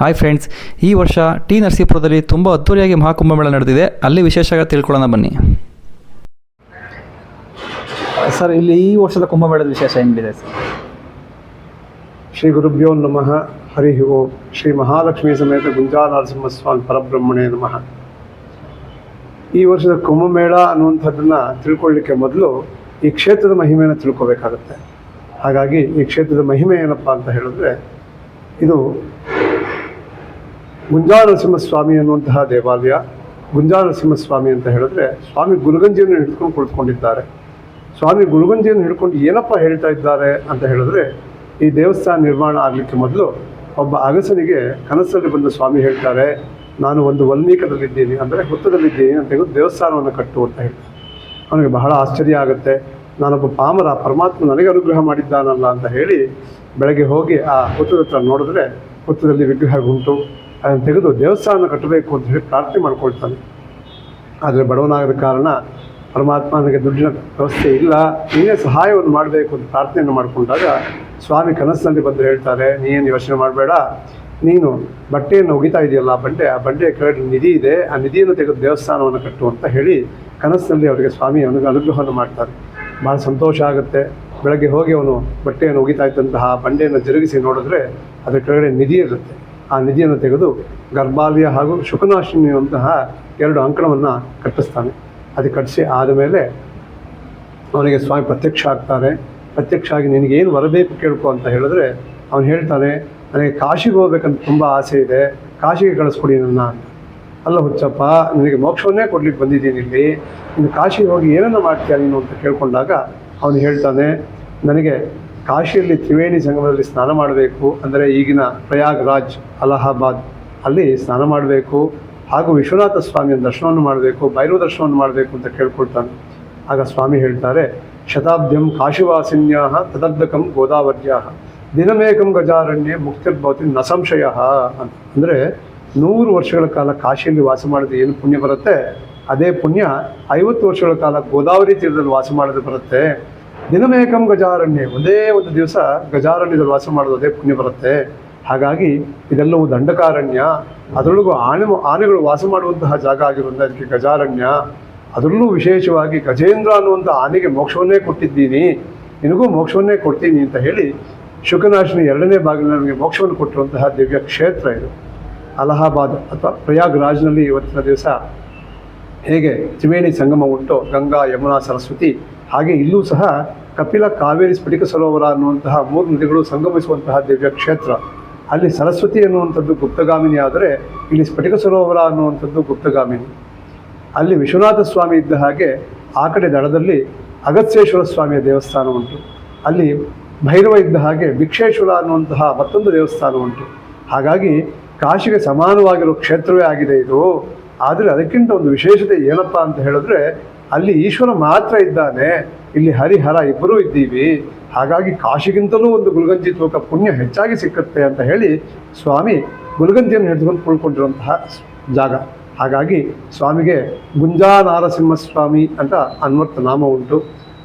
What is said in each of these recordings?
Hi friends ಈ ವರ್ಷ T ನರಸೀಪುರದಲ್ಲಿ ತುಂಬ ಅದ್ದೂರಿಯಾಗಿ ಮಹಾಕುಂಭಮೇಳ ನಡೆದಿದೆ. ಅಲ್ಲಿ ವಿಶೇಷ ತಿಳ್ಕೊಳ್ಳೋಣ ಬನ್ನಿ. ಸರ್ ಇಲ್ಲಿ ಈ ವರ್ಷದ ಕುಂಭಮೇಳದ ವಿಶೇಷ ಏನಿದೆ? ಸರ್ ಶ್ರೀ ಗುರುಭ್ಯೋ ನಮಃ ಹರಿ ಓಂ. ಶ್ರೀ ಮಹಾಲಕ್ಷ್ಮಿ ಸಮೇತ ಗುಂಜಾ ನರಸಿಂಹಸ್ವಾಮಿ ಪರಬ್ರಹ್ಮಣೇ ನಮಃ. ಈ ವರ್ಷದ ಕುಂಭಮೇಳ ಅನ್ನುವಂಥದ್ದನ್ನು ತಿಳ್ಕೊಳ್ಳಿಕ್ಕೆ ಮೊದಲು ಈ ಕ್ಷೇತ್ರದ ಮಹಿಮೆಯನ್ನು ತಿಳ್ಕೊಬೇಕಾಗತ್ತೆ. ಹಾಗಾಗಿ ಈ ಕ್ಷೇತ್ರದ ಮಹಿಮೆ ಏನಪ್ಪ ಅಂತ ಹೇಳಿದ್ರೆ ಇದು ಗುಂಜಾ ನರಸಿಂಹಸ್ವಾಮಿ ಅನ್ನುವಂತಹ ದೇವಾಲಯ ಗುಂಜಾನರಸಿಂಹಸ್ವಾಮಿ ಅಂತ ಹೇಳಿದ್ರೆ ಸ್ವಾಮಿ ಗುರುಗಂಜಿಯನ್ನು ಹಿಡ್ಕೊಂಡು ಕುಳಿತುಕೊಂಡಿದ್ದಾರೆ. ಸ್ವಾಮಿ ಗುರುಗಂಜಿಯನ್ನು ಹಿಡ್ಕೊಂಡು ಏನಪ್ಪ ಹೇಳ್ತಾ ಇದ್ದಾರೆ ಅಂತ ಹೇಳಿದ್ರೆ, ಈ ದೇವಸ್ಥಾನ ನಿರ್ಮಾಣ ಆಗಲಿಕ್ಕೆ ಮೊದಲು ಒಬ್ಬ ಅಗಸನಿಗೆ ಕನಸಲ್ಲಿ ಬಂದ ಸ್ವಾಮಿ ಹೇಳ್ತಾರೆ, ನಾನು ಒಂದು ವಲ್ಮೀಕದಲ್ಲಿದ್ದೀನಿ, ಅಂದರೆ ಹುತ್ತದಲ್ಲಿದ್ದೀನಿ ಅಂತ ಹೇಳಿ ದೇವಸ್ಥಾನವನ್ನು ಕಟ್ಟು ಅಂತ ಹೇಳ್ತಾರೆ. ಅವನಿಗೆ ಬಹಳ ಆಶ್ಚರ್ಯ ಆಗುತ್ತೆ. ನಾನೊಬ್ಬ ಪಾಮರ, ಪರಮಾತ್ಮ ನನಗೆ ಅನುಗ್ರಹ ಮಾಡಿದ್ದಾನಲ್ಲ ಅಂತ ಹೇಳಿ ಬೆಳಗ್ಗೆ ಹೋಗಿ ಆ ಹುತ್ತದ ಹತ್ರ ನೋಡಿದ್ರೆ ಹುತ್ತದಲ್ಲಿ ವಿಗ್ರಹ ಉಂಟು ಅದನ್ನು ತೆಗೆದು ದೇವಸ್ಥಾನ ಕಟ್ಟಬೇಕು ಅಂತ ಹೇಳಿ ಪ್ರಾರ್ಥನೆ ಮಾಡ್ಕೊಳ್ತಾನೆ. ಆದರೆ ಬಡವನಾಗದ ಕಾರಣ ಪರಮಾತ್ಮನಿಗೆ ದುಡ್ಡಿನ ವ್ಯವಸ್ಥೆ ಇಲ್ಲ, ನೀನೇ ಸಹಾಯವನ್ನು ಮಾಡಬೇಕು ಅಂತ ಪ್ರಾರ್ಥನೆಯನ್ನು ಮಾಡಿಕೊಂಡಾಗ ಸ್ವಾಮಿ ಕನಸಿನಲ್ಲಿ ಬಂದು ಹೇಳ್ತಾರೆ ನೀನು ಯೋಚನೆ ಮಾಡಬೇಡ, ನೀನು ಬಟ್ಟೆಯನ್ನು ಒಗಿತಾ ಇದೆಯಲ್ಲ ಆ ಬಂಡೆ, ಆ ಬಂಡೆಯ ಕೆಳಗೆ ನಿಧಿ ಇದೆ, ಆ ನಿಧಿಯನ್ನು ತೆಗೆದು ದೇವಸ್ಥಾನವನ್ನು ಕಟ್ಟು ಅಂತ ಹೇಳಿ ಕನಸಿನಲ್ಲಿ ಅವರಿಗೆ ಸ್ವಾಮಿ ಅವನಿಗೆ ಅನುಗ್ರಹವನ್ನು ಮಾಡ್ತಾರೆ. ಭಾಳ ಸಂತೋಷ ಆಗುತ್ತೆ. ಬೆಳಗ್ಗೆ ಹೋಗಿ ಅವನು ಬಟ್ಟೆಯನ್ನು ಒಗಿತಾ ಇದ್ದಂತಹ ಬಂಡೆಯನ್ನು ಜರುಗಿಸಿ ನೋಡಿದ್ರೆ ಅದರ ಕೆಳಗಡೆ ನಿಧಿ ಇರುತ್ತೆ. ಆ ನಿಧಿಯನ್ನು ತೆಗೆದು ಗರ್ಭಾಲಯ ಹಾಗೂ ಶುಕನಾಶಿನಿಯಂತಹ ಎರಡು ಅಂಕಣವನ್ನು ಕಟ್ಟಿಸ್ತಾನೆ. ಅದು ಕಟ್ಟಿಸಿ ಆದಮೇಲೆ ಅವನಿಗೆ ಸ್ವಾಮಿ ಪ್ರತ್ಯಕ್ಷ ಆಗ್ತಾರೆ. ಪ್ರತ್ಯಕ್ಷ ಆಗಿ ನಿನಗೇನು ಬರಬೇಕು ಕೇಳ್ಕೊ ಅಂತ ಹೇಳಿದ್ರೆ ಅವನು ಹೇಳ್ತಾನೆ, ನನಗೆ ಕಾಶಿಗೆ ಹೋಗ್ಬೇಕಂತ ತುಂಬ ಆಸೆ ಇದೆ. ಕಾಶಿಗೆ ಕಳಿಸ್ಕೊಡಿ ನನ್ನ ಅಲ್ಲ ಹುಚ್ಚಪ್ಪ, ನಿನಗೆ ಮೋಕ್ಷವನ್ನೇ ಕೊಡ್ಲಿಕ್ಕೆ ಬಂದಿದ್ದೀನಿ ಇಲ್ಲಿ. ನೀನು ಕಾಶಿಗೆ ಹೋಗಿ ಏನನ್ನು ಮಾಡ್ತೀಯ ನೀನು? ಅಂತ ಕೇಳ್ಕೊಂಡಾಗ ಅವನು ಹೇಳ್ತಾನೆ, ನನಗೆ ಕಾಶಿಯಲ್ಲಿ ತ್ರಿವೇಣಿ ಸಂಗಮದಲ್ಲಿ ಸ್ನಾನ ಮಾಡಬೇಕು ಅಂದರೆ ಈಗಿನ ಪ್ರಯಾಗ್ರಾಜ್ ಅಲಹಾಬಾದ್, ಅಲ್ಲಿ ಸ್ನಾನ ಮಾಡಬೇಕು ಹಾಗೂ ವಿಶ್ವನಾಥ ಸ್ವಾಮಿಯ ದರ್ಶನವನ್ನು ಮಾಡಬೇಕು, ಭೈರವ ದರ್ಶನವನ್ನು ಮಾಡಬೇಕು ಅಂತ ಕೇಳ್ಕೊಳ್ತಾನೆ. ಆಗ ಸ್ವಾಮಿ ಹೇಳ್ತಾರೆ, ಶತಾಬ್ದ್ಯಂ ಕಾಶಿವಾಸಿನ್ಯಾ ತದರ್ಧಕಂ ಗೋದಾವರ್ಯಾ ದಿನಮೇಕಂ ಗಜಾರಣ್ಯ ಮುಕ್ತಿರ್ಭವತಿ ನ ಸಂಶಯ ಅಂತ. ಅಂದರೆ ನೂರು ವರ್ಷಗಳ ಕಾಲ ಕಾಶಿಯಲ್ಲಿ ವಾಸ ಮಾಡಿದ್ರೆ ಏನು ಪುಣ್ಯ ಬರುತ್ತೆ? ಅದೇ ಪುಣ್ಯ ಐವತ್ತು ವರ್ಷಗಳ ಕಾಲ ಗೋದಾವರಿ ತೀರದಲ್ಲಿ ವಾಸ ಮಾಡಿದ್ರೆ ಬರುತ್ತೆ. ದಿನಮೇಕಂ ಗಜಾರಣ್ಯ. ಒಂದೇ ಒಂದು ದಿವಸ ಗಜಾರಣ್ಯದಲ್ಲಿ ವಾಸ ಮಾಡೋದು ಅದೇ ಪುಣ್ಯ ಬರುತ್ತೆ. ಹಾಗಾಗಿ ಇದೆಲ್ಲವೂ ದಂಡಕಾರಣ್ಯ. ಅದರೊಳಗೂ ಆನೆ, ಆನೆಗಳು ವಾಸ ಮಾಡುವಂತಹ ಜಾಗ ಆಗಿರೋದ್ರಿಂದ ಅದಕ್ಕೆ ಗಜಾರಣ್ಯ. ಅದರಲ್ಲೂ ವಿಶೇಷವಾಗಿ ಗಜೇಂದ್ರ ಅನ್ನುವಂಥ ಆನೆಗೆ ಮೋಕ್ಷವನ್ನೇ ಕೊಟ್ಟಿದ್ದೀನಿ. ನಿನಗೂ ಮೋಕ್ಷವನ್ನೇ ಕೊಡ್ತೀನಿ ಅಂತ ಹೇಳಿ ಶುಕನಾಶಿನಿ ಎರಡನೇ ಬಾಗಿಲು ನಮಗೆ ಮೋಕ್ಷವನ್ನು ಕೊಟ್ಟಿರುವಂತಹ ದಿವ್ಯ ಕ್ಷೇತ್ರ ಇದು. ಅಲಹಾಬಾದ್ ಅಥವಾ ಪ್ರಯಾಗ್ರಾಜ್ನಲ್ಲಿ ಇವತ್ತಿನ ದಿವಸ ಹೇಗೆ ತ್ರಿವೇಣಿ ಸಂಗಮ ಉಂಟು ಗಂಗಾ, ಯಮುನಾ, ಸರಸ್ವತಿ ಹಾಗೆ ಇಲ್ಲೂ ಸಹ ಕಪಿಲ ಕಾವೇರಿ ಸ್ಫಟಿಕ ಸರೋವರ ಅನ್ನುವಂತಹ ಮೂರು ನದಿಗಳು ಸಂಗಮಿಸುವಂತಹ ದಿವ್ಯ ಕ್ಷೇತ್ರ. ಅಲ್ಲಿ ಸರಸ್ವತಿ ಅನ್ನುವಂಥದ್ದು ಗುಪ್ತಗಾಮಿನಿ ಆದರೆ ಇಲ್ಲಿ ಸ್ಫಟಿಕ ಸರೋವರ ಅನ್ನುವಂಥದ್ದು ಗುಪ್ತಗಾಮಿನಿ. ಅಲ್ಲಿ ವಿಶ್ವನಾಥ ಸ್ವಾಮಿ ಇದ್ದ ಹಾಗೆ ಆ ಕಡೆ ದಡದಲ್ಲಿ ಅಗತ್ಯೇಶ್ವರ ಸ್ವಾಮಿಯ ದೇವಸ್ಥಾನ ಉಂಟು. ಅಲ್ಲಿ ಭೈರವ ಇದ್ದ ಹಾಗೆ ಭಿಕ್ಷೇಶ್ವರ ಅನ್ನುವಂತಹ ಮತ್ತೊಂದು ದೇವಸ್ಥಾನ ಉಂಟು. ಹಾಗಾಗಿ ಕಾಶಿಗೆ ಸಮಾನವಾಗಿರೋ ಕ್ಷೇತ್ರವೇ ಆಗಿದೆ ಇದು. ಆದರೆ ಅದಕ್ಕಿಂತ ಒಂದು ವಿಶೇಷತೆ ಏನಪ್ಪ ಅಂತ ಹೇಳಿದ್ರೆ ಅಲ್ಲಿ ಈಶ್ವರ ಮಾತ್ರ ಇದ್ದಾನೆ. ಇಲ್ಲಿ ಹರಿಹರ ಇಬ್ಬರೂ ಇದ್ದೀವಿ. ಹಾಗಾಗಿ ಕಾಶಿಗಿಂತಲೂ ಒಂದು ಗುಲ್ಗಂಜಿ ತೂಕ ಪುಣ್ಯ ಹೆಚ್ಚಾಗಿ ಸಿಕ್ಕುತ್ತೆ ಅಂತ ಹೇಳಿ ಸ್ವಾಮಿ ಗುಲ್ಗಂಜಿಯನ್ನು ಹಿಡಿದುಕೊಂಡು ಕುಳ್ಕೊಂಡಿರುವಂತಹ ಜಾಗ. ಹಾಗಾಗಿ ಸ್ವಾಮಿಗೆ ಗುಂಜಾ ನಾರಸಿಂಹ ಸ್ವಾಮಿ ಅಂತ ಅನ್ವರ್ಥ ನಾಮ ಉಂಟು.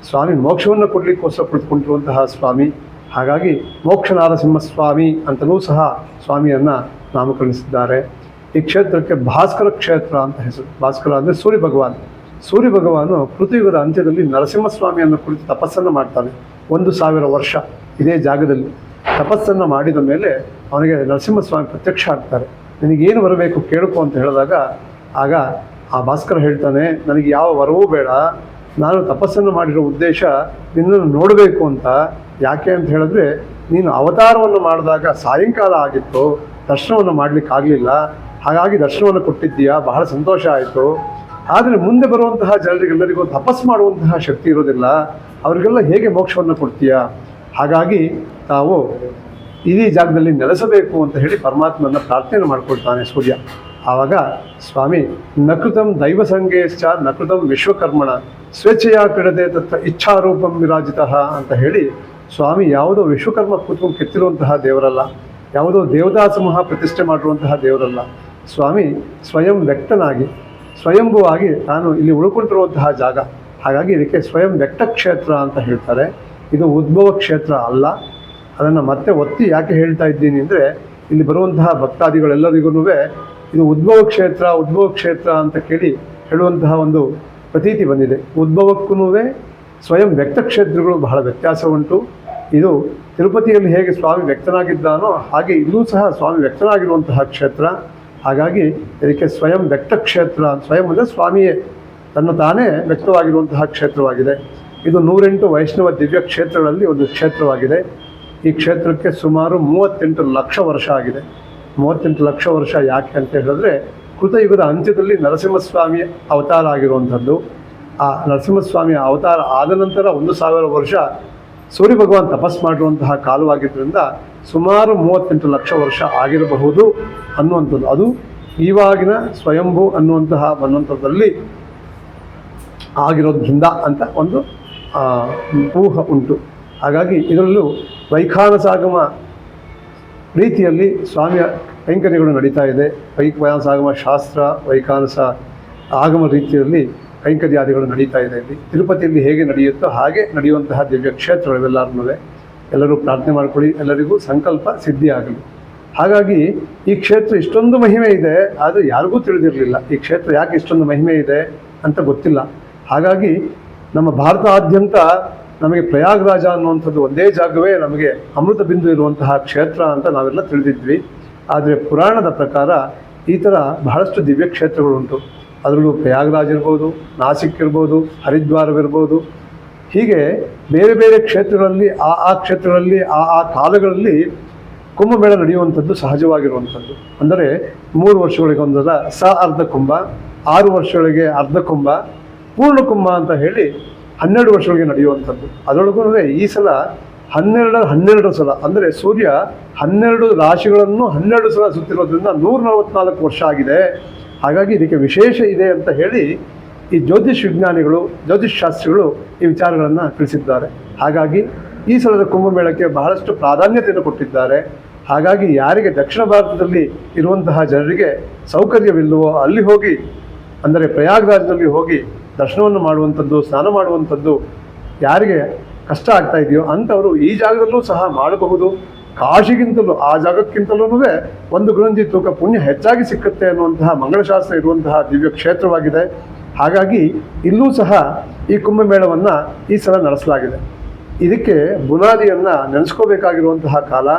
ಸ್ವಾಮಿ ಮೋಕ್ಷವನ್ನು ಕೊಡಲಿಕ್ಕೋಸ್ಕರ ಕುಳಿತುಕೊಂಡಿರುವಂತಹ ಸ್ವಾಮಿ. ಹಾಗಾಗಿ ಮೋಕ್ಷ ನಾರಸಿಂಹ ಸ್ವಾಮಿ ಅಂತಲೂ ಸಹ ಸ್ವಾಮಿಯನ್ನು ನಾಮಕರಣಿಸಿದ್ದಾರೆ. ಈ ಕ್ಷೇತ್ರಕ್ಕೆ ಭಾಸ್ಕರ ಕ್ಷೇತ್ರ ಅಂತ ಹೆಸರು. ಭಾಸ್ಕರ ಅಂದರೆ ಸೂರ್ಯ ಭಗವಾನ್. ಸೂರ್ಯ ಭಗವಾನು ಪೃಥ್ವಿಯುಗದ ಅಂತ್ಯದಲ್ಲಿ ನರಸಿಂಹಸ್ವಾಮಿಯನ್ನು ಕುರಿತು ತಪಸ್ಸನ್ನು ಮಾಡ್ತಾನೆ. ಒಂದು ಸಾವಿರ ವರ್ಷ ಇದೇ ಜಾಗದಲ್ಲಿ. ತಪಸ್ಸನ್ನು ಮಾಡಿದ ಮೇಲೆ ಅವನಿಗೆ ನರಸಿಂಹಸ್ವಾಮಿ ಪ್ರತ್ಯಕ್ಷ ಆಗ್ತಾರೆ. ನಿನಗೇನು ಬರಬೇಕು ಕೇಳ್ಕೊ ಅಂತ ಹೇಳಿದಾಗ, ಆಗ ಆ ಭಾಸ್ಕರ ಹೇಳ್ತಾನೆ, ನನಗೆ ಯಾವ ವರವೂ ಬೇಡ. ನಾನು ತಪಸ್ಸನ್ನು ಮಾಡಿರೋ ಉದ್ದೇಶ ನಿನ್ನನ್ನು ನೋಡಬೇಕು ಅಂತ. ಯಾಕೆ ಅಂತ ಹೇಳಿದ್ರೆ, ನೀನು ಅವತಾರವನ್ನು ಮಾಡಿದಾಗ ಸಾಯಂಕಾಲ ಆಗಿತ್ತು. ದರ್ಶನವನ್ನು ಮಾಡಲಿಕ್ಕೆ ಆಗಲಿಲ್ಲ ಹಾಗಾಗಿ ದರ್ಶನವನ್ನು ಕೊಟ್ಟಿದ್ದೀಯಾ. ಬಹಳ ಸಂತೋಷ ಆಯಿತು. ಆದರೆ ಮುಂದೆ ಬರುವಂತಹ ಜನರಿಗೆಲ್ಲರಿಗೂ ತಪಸ್ ಮಾಡುವಂತಹ ಶಕ್ತಿ ಇರೋದಿಲ್ಲ. ಅವರಿಗೆಲ್ಲ ಹೇಗೆ ಮೋಕ್ಷವನ್ನು ಕೊಡ್ತೀಯಾ? ಹಾಗಾಗಿ ತಾವು ಇಡೀ ಜಾಗದಲ್ಲಿ ನೆಲೆಸಬೇಕು ಅಂತ ಹೇಳಿ ಪರಮಾತ್ಮನ ಪ್ರಾರ್ಥನೆ ಮಾಡ್ಕೊಳ್ತಾನೆ ಸೂರ್ಯ. ಆವಾಗ ಸ್ವಾಮಿ, ನಕೃತಂ ದೈವ ಸಂಘೇಶ್ಚ ನಕೃತಂ ವಿಶ್ವಕರ್ಮಣ, ಸ್ವೇಚ್ಛೆಯ ಕಡದೆ ತತ್ವ ಇಚ್ಛಾರೂಪಂ ವಿರಾಜಿತ ಅಂತ ಹೇಳಿ ಸ್ವಾಮಿ ಯಾವುದೋ ವಿಶ್ವಕರ್ಮ ಕೂತ್ಕೊಂಡು ಕೆತ್ತಿರುವಂತಹ ದೇವರಲ್ಲ, ಯಾವುದೋ ದೇವದಾಸ ಮಹಾ ಪ್ರತಿಷ್ಠೆ ಮಾಡಿರುವಂತಹ ದೇವರಲ್ಲ. ಸ್ವಾಮಿ ಸ್ವಯಂ ವ್ಯಕ್ತನಾಗಿ ಸ್ವಯಂಭುವಾಗಿ ತಾನು ಇಲ್ಲಿ ಉಳ್ಕೊಂಡಿರುವಂತಹ ಜಾಗ. ಹಾಗಾಗಿ ಇದಕ್ಕೆ ಸ್ವಯಂ ವ್ಯಕ್ತ ಕ್ಷೇತ್ರ ಅಂತ ಹೇಳ್ತಾರೆ. ಇದು ಉದ್ಭವ ಕ್ಷೇತ್ರ ಅಲ್ಲ. ಅದನ್ನು ಮತ್ತೆ ಒತ್ತಿ ಯಾಕೆ ಹೇಳ್ತಾ ಇದ್ದೀನಿ ಅಂದರೆ, ಇಲ್ಲಿ ಬರುವಂತಹ ಭಕ್ತಾದಿಗಳೆಲ್ಲರಿಗೂ ಇದು ಉದ್ಭವ ಕ್ಷೇತ್ರ ಉದ್ಭವ ಕ್ಷೇತ್ರ ಅಂತ ಕೇಳಿ ಹೇಳುವಂತಹ ಒಂದು ಪ್ರತೀತಿ ಬಂದಿದೆ. ಉದ್ಭವಕ್ಕೂ ಸ್ವಯಂ ವ್ಯಕ್ತ ಕ್ಷೇತ್ರಗಳು ಬಹಳ ವ್ಯತ್ಯಾಸ ಉಂಟು. ಇದು ತಿರುಪತಿಯಲ್ಲಿ ಹೇಗೆ ಸ್ವಾಮಿ ವ್ಯಕ್ತನಾಗಿದ್ದಾನೋ ಹಾಗೆ ಇಲ್ಲೂ ಸಹ ಸ್ವಾಮಿ ವ್ಯಕ್ತನಾಗಿರುವಂತಹ ಕ್ಷೇತ್ರ. ಹಾಗಾಗಿ ಇದಕ್ಕೆ ಸ್ವಯಂ ವ್ಯಕ್ತ ಕ್ಷೇತ್ರ ಸ್ವಯಂ ಅಂದರೆ ಸ್ವಾಮಿಯೇ. ತನ್ನ ತಾನೇ ವ್ಯಕ್ತವಾಗಿರುವಂತಹ ಕ್ಷೇತ್ರವಾಗಿದೆ. ಇದು ನೂರೆಂಟು ವೈಷ್ಣವ ದಿವ್ಯ ಕ್ಷೇತ್ರಗಳಲ್ಲಿ ಒಂದು ಕ್ಷೇತ್ರವಾಗಿದೆ. ಈ ಕ್ಷೇತ್ರಕ್ಕೆ ಸುಮಾರು ಮೂವತ್ತೆಂಟು ಲಕ್ಷ ವರ್ಷ ಆಗಿದೆ. ಮೂವತ್ತೆಂಟು ಲಕ್ಷ ವರ್ಷ ಯಾಕೆ ಅಂತ ಹೇಳಿದ್ರೆ ಕೃತಯುಗದ ಅಂತ್ಯದಲ್ಲಿ ನರಸಿಂಹಸ್ವಾಮಿ ಅವತಾರ ಆಗಿರುವಂಥದ್ದು. ಆ ನರಸಿಂಹಸ್ವಾಮಿಯ ಅವತಾರ ಆದ ನಂತರ ಒಂದು ಸಾವಿರ ವರ್ಷ ಸೂರ್ಯ ಭಗವಾನ್ ತಪಸ್ ಮಾಡಿರುವಂತಹ ಕಾಲವಾಗಿದ್ದರಿಂದ ಸುಮಾರು ಮೂವತ್ತೆಂಟು ಲಕ್ಷ ವರ್ಷ ಆಗಿರಬಹುದು ಅನ್ನುವಂಥದ್ದು. ಅದು ಇವಾಗಿನ ಸ್ವಯಂಭೂ ಅನ್ನುವಂತಹ ಮನ್ವಂತರದಲ್ಲಿ ಆಗಿರೋದ್ರಿಂದ ಅಂತ ಒಂದು ಊಹ ಉಂಟು. ಹಾಗಾಗಿ ಇದರಲ್ಲೂ ವೈಖಾನಸಾಗಮ ರೀತಿಯಲ್ಲಿ ಸ್ವಾಮಿಯ ಕೈಂಕರ್ಯಗಳು ನಡೀತಾ ಇದೆ. ವೈಖಾನಸಾಗಮ ಶಾಸ್ತ್ರ ವೈಖಾನಸ ಆಗಮ ರೀತಿಯಲ್ಲಿ ಕೈಂಕರ್ಯಾದಿಗಳು ನಡೀತಾ ಇದೆ ಇಲ್ಲಿ. ತಿರುಪತಿಯಲ್ಲಿ ಹೇಗೆ ನಡೆಯುತ್ತೋ ಹಾಗೆ ನಡೆಯುವಂತಹ ದಿವ್ಯ ಕ್ಷೇತ್ರಗಳೆಲ್ಲರನ್ನೂ ಎಲ್ಲರೂ ಪ್ರಾರ್ಥನೆ ಮಾಡ್ಕೊಳ್ಳಿ, ಎಲ್ಲರಿಗೂ ಸಂಕಲ್ಪ ಸಿದ್ಧಿಯಾಗಲಿ ಹಾಗಾಗಿ ಈ ಕ್ಷೇತ್ರ ಇಷ್ಟೊಂದು ಮಹಿಮೆ ಇದೆ, ಆದರೆ ಯಾರಿಗೂ ತಿಳಿದಿರಲಿಲ್ಲ. ಈ ಕ್ಷೇತ್ರ ಯಾಕೆ ಇಷ್ಟೊಂದು ಮಹಿಮೆ ಇದೆ ಅಂತ ಗೊತ್ತಿಲ್ಲ. ಹಾಗಾಗಿ ನಮ್ಮ ಭಾರತಾದ್ಯಂತ ನಮಗೆ ಪ್ರಯಾಗರಾಜ ಅನ್ನುವಂಥದ್ದು ಒಂದೇ ಜಾಗವೇ ನಮಗೆ ಅಮೃತ ಬಿಂದು ಇರುವಂತಹ ಕ್ಷೇತ್ರ ಅಂತ ನಾವೆಲ್ಲ ತಿಳಿದಿದ್ವಿ. ಆದರೆ ಪುರಾಣದ ಪ್ರಕಾರ ಈ ಥರ ಬಹಳಷ್ಟು ದಿವ್ಯ ಕ್ಷೇತ್ರಗಳುಂಟು. ಅದರಲ್ಲೂ ಪ್ರಯಾಗ್ರಾಜ್ ಇರ್ಬೋದು, ನಾಸಿಕ್ ಇರ್ಬೋದು ಹರಿದ್ವಾರವಿರ್ಬೋದು ಹೀಗೆ ಬೇರೆ ಬೇರೆ ಕ್ಷೇತ್ರಗಳಲ್ಲಿ, ಆ ಆ ಕ್ಷೇತ್ರಗಳಲ್ಲಿ, ಆ ಆ ಕಾಲಗಳಲ್ಲಿ ಕುಂಭಮೇಳ ನಡೆಯುವಂಥದ್ದು ಸಹಜವಾಗಿರುವಂಥದ್ದು. ಅಂದರೆ ಮೂರು ವರ್ಷಗಳಿಗೆ ಒಂದಲ್ಲ, ಸ ಅರ್ಧ ಕುಂಭ, ಆರು ವರ್ಷಗಳಿಗೆ ಅರ್ಧ ಕುಂಭ, ಪೂರ್ಣ ಕುಂಭ ಅಂತ ಹೇಳಿ ಹನ್ನೆರಡು ವರ್ಷಗಳಿಗೆ ನಡೆಯುವಂಥದ್ದು. ಅದರೊಳಗೂ ಈ ಸಲ ಹನ್ನೆರಡು ಹನ್ನೆರಡು ಸಲ, ಅಂದರೆ ಸೂರ್ಯ ಹನ್ನೆರಡು ರಾಶಿಗಳನ್ನು ಹನ್ನೆರಡು ಸಲ ಸುತ್ತಿರೋದ್ರಿಂದ ನೂರ ನಲವತ್ನಾಲ್ಕು ವರ್ಷ ಆಗಿದೆ. ಹಾಗಾಗಿ ಇದಕ್ಕೆ ವಿಶೇಷ ಇದೆ ಅಂತ ಹೇಳಿ ಈ ಜ್ಯೋತಿಷ್ ವಿಜ್ಞಾನಿಗಳು, ಜ್ಯೋತಿಷ್ ಶಾಸ್ತ್ರಿಗಳು ಈ ವಿಚಾರಗಳನ್ನು ತಿಳಿಸಿದ್ದಾರೆ. ಹಾಗಾಗಿ ಈ ಸಲದ ಕುಂಭಮೇಳಕ್ಕೆ ಬಹಳಷ್ಟು ಪ್ರಾಧಾನ್ಯತೆಯನ್ನು ಕೊಟ್ಟಿದ್ದಾರೆ. ಹಾಗಾಗಿ ಯಾರಿಗೆ ದಕ್ಷಿಣ ಭಾರತದಲ್ಲಿ ಇರುವಂತಹ ಜನರಿಗೆ ಸೌಕರ್ಯವಿಲ್ಲವೋ ಅಲ್ಲಿ ಹೋಗಿ, ಅಂದರೆ ಪ್ರಯಾಗರಾಜದಲ್ಲಿ ಹೋಗಿ ದರ್ಶನವನ್ನು ಮಾಡುವಂಥದ್ದು, ಸ್ನಾನ ಮಾಡುವಂಥದ್ದು ಯಾರಿಗೆ ಕಷ್ಟ ಆಗ್ತಾ ಇದೆಯೋ ಅಂಥವರು ಈ ಜಾಗದಲ್ಲೂ ಸಹ ಮಾಡಬಹುದು. ಕಾಶಿಗಿಂತಲೂ, ಆ ಜಾಗಕ್ಕಿಂತಲೂ ಒಂದು ಗುರುಂಜಿ ತೂಕ ಪುಣ್ಯ ಹೆಚ್ಚಾಗಿ ಸಿಕ್ಕುತ್ತೆ ಅನ್ನುವಂತಹ ಮಂಗಳಶಾಸ್ತ್ರ ಇರುವಂತಹ ದಿವ್ಯ ಕ್ಷೇತ್ರವಾಗಿದೆ. ಹಾಗಾಗಿ ಇಲ್ಲೂ ಸಹ ಈ ಕುಂಭಮೇಳವನ್ನು ಈ ಸಲ ನಡೆಸಲಾಗಿದೆ. ಇದಕ್ಕೆ ಬುನಾದಿಯನ್ನು ನೆನೆಸ್ಕೋಬೇಕಾಗಿರುವಂತಹ ಕಾಲ,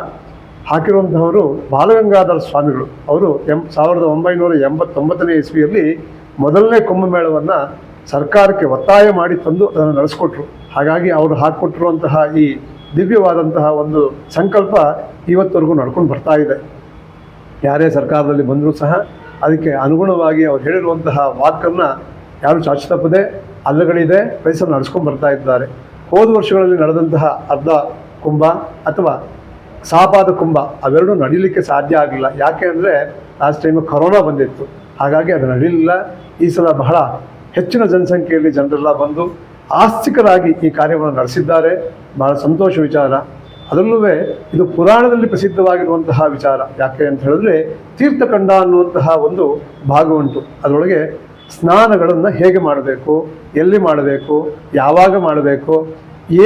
ಹಾಕಿರುವಂತಹವರು ಬಾಲಗಂಗಾಧರ ಸ್ವಾಮಿಗಳು. ಅವರು ಎಂ, ಸಾವಿರದ ಒಂಬೈನೂರ ಎಂಬತ್ತೊಂಬತ್ತನೇ ಇಸ್ವಿಯಲ್ಲಿ ಮೊದಲನೇ ಕುಂಭಮೇಳವನ್ನು ಸರ್ಕಾರಕ್ಕೆ ಒತ್ತಾಯ ಮಾಡಿ ತಂದು ಅದನ್ನು ನಡೆಸ್ಕೊಟ್ರು. ಹಾಗಾಗಿ ಅವರು ಹಾಕಿಕೊಟ್ಟಿರುವಂತಹ ಈ ದಿವ್ಯವಾದಂತಹ ಒಂದು ಸಂಕಲ್ಪ ಇವತ್ತವರೆಗೂ ನಡ್ಕೊಂಡು ಬರ್ತಾ ಇದೆ. ಯಾರೇ ಸರ್ಕಾರದಲ್ಲಿ ಬಂದರೂ ಸಹ ಅದಕ್ಕೆ ಅನುಗುಣವಾಗಿ ಅವ್ರು ಹೇಳಿರುವಂತಹ ವಾಕನ್ನು ಯಾರು ಚಾಚು ತಪ್ಪದೆ ಅಲ್ಲಗಳಿದೆ, ಪರಿಸರ ನಡೆಸ್ಕೊಂಡು ಬರ್ತಾ ಇದ್ದಾರೆ. ಹೋದ ವರ್ಷಗಳಲ್ಲಿ ನಡೆದಂತಹ ಅರ್ಧ ಕುಂಭ ಅಥವಾ ಸಾಪಾದ ಕುಂಭ ಅವೆರಡೂ ನಡೀಲಿಕ್ಕೆ ಸಾಧ್ಯ ಆಗಲಿಲ್ಲ. ಯಾಕೆ ಅಂದರೆ ಲಾಸ್ಟ್ ಟೈಮು ಕೊರೋನಾ ಬಂದಿತ್ತು. ಹಾಗಾಗಿ ಅದು ನಡೀಲಿಲ್ಲ. ಈ ಸಲ ಬಹಳ ಹೆಚ್ಚಿನ ಜನಸಂಖ್ಯೆಯಲ್ಲಿ ಜನರೆಲ್ಲ ಬಂದು ಆಸ್ತಿಕರಾಗಿ ಈ ಕಾರ್ಯವನ್ನು ನಡೆಸಿದ್ದಾರೆ. ಬಹಳ ಸಂತೋಷ ವಿಚಾರ. ಅದರಲ್ಲೂ ಇದು ಪುರಾಣದಲ್ಲಿ ಪ್ರಸಿದ್ಧವಾಗಿರುವಂತಹ ವಿಚಾರ. ಯಾಕೆ ಅಂತ ಹೇಳಿದ್ರೆ ತೀರ್ಥಖಂಡ ಅನ್ನುವಂತಹ ಒಂದು ಭಾಗ ಉಂಟು. ಅದರೊಳಗೆ ಸ್ನಾನಗಳನ್ನು ಹೇಗೆ ಮಾಡಬೇಕು, ಎಲ್ಲಿ ಮಾಡಬೇಕು, ಯಾವಾಗ ಮಾಡಬೇಕು,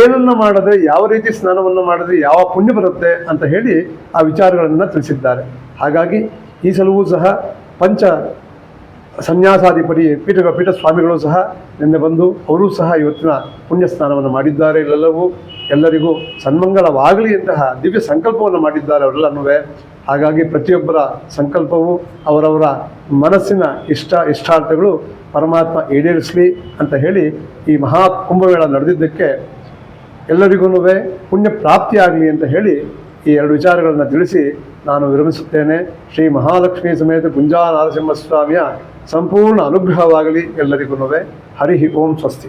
ಏನನ್ನು ಮಾಡದೆ, ಯಾವ ರೀತಿ ಸ್ನಾನವನ್ನು ಮಾಡಿದ್ರೆ ಯಾವ ಪುಣ್ಯ ಬರುತ್ತೆ ಅಂತ ಹೇಳಿ ಆ ವಿಚಾರಗಳನ್ನು ತಿಳಿಸಿದ್ದಾರೆ. ಹಾಗಾಗಿ ಈ ಸಲವೂ ಸಹ ಪಂಚ ಸನ್ಯಾಸಾಧಿಪತಿ ಪೀಠ ಪೀಠ ಸ್ವಾಮಿಗಳು ಸಹ ನಿನ್ನೆ ಬಂದು ಅವರೂ ಸಹ ಇವತ್ತಿನ ಪುಣ್ಯ ಸ್ನಾನವನ್ನು ಮಾಡಿದ್ದಾರೆ. ಇಲ್ಲೆಲ್ಲವೂ ಎಲ್ಲರಿಗೂ ಸನ್ಮಂಗಳವಾಗಲಿ ಅಂತಹ ದಿವ್ಯ ಸಂಕಲ್ಪವನ್ನು ಮಾಡಿದ್ದಾರೆ ಅವರೆಲ್ಲನೂ ಹಾಗಾಗಿ ಪ್ರತಿಯೊಬ್ಬರ ಸಂಕಲ್ಪವು ಅವರವರ ಮನಸ್ಸಿನ ಇಷ್ಟ, ಇಷ್ಟಾರ್ಥಗಳು ಪರಮಾತ್ಮ ಈಡೇರಿಸಲಿ ಅಂತ ಹೇಳಿ ಈ ಮಹಾ ಕುಂಭಮೇಳ ನಡೆದಿದ್ದಕ್ಕೆ ಎಲ್ಲರಿಗೂ ಪುಣ್ಯ ಪ್ರಾಪ್ತಿಯಾಗಲಿ ಅಂತ ಹೇಳಿ ಈ ಎರಡು ವಿಚಾರಗಳನ್ನು ತಿಳಿಸಿ ನಾನು ವಿರಮಿಸುತ್ತೇನೆ. ಶ್ರೀ ಮಹಾಲಕ್ಷ್ಮಿ ಸಮೇತ ಗುಂಜಾ ನರಸಿಂಹಸ್ವಾಮಿಯ ಸಂಪೂರ್ಣ ಅನುಗ್ರಹವಾಗಲಿ ಎಲ್ಲರಿಗೂ ಹರಿ ಓಂ ಸ್ವಸ್ತಿ.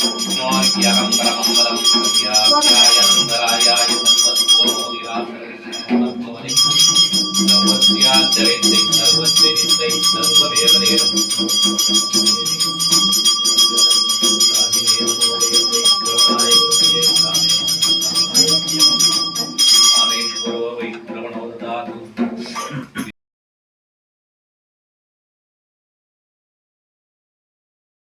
விஷ்ணோர்க்கியகம் பரமம்பலம் வியாபியாய சுந்தராயாய சர்வத்கோமோதிராசரே சர்வத்யாச்சரித்தை சர்வச்சரித்தை சர்வவேதரேணம்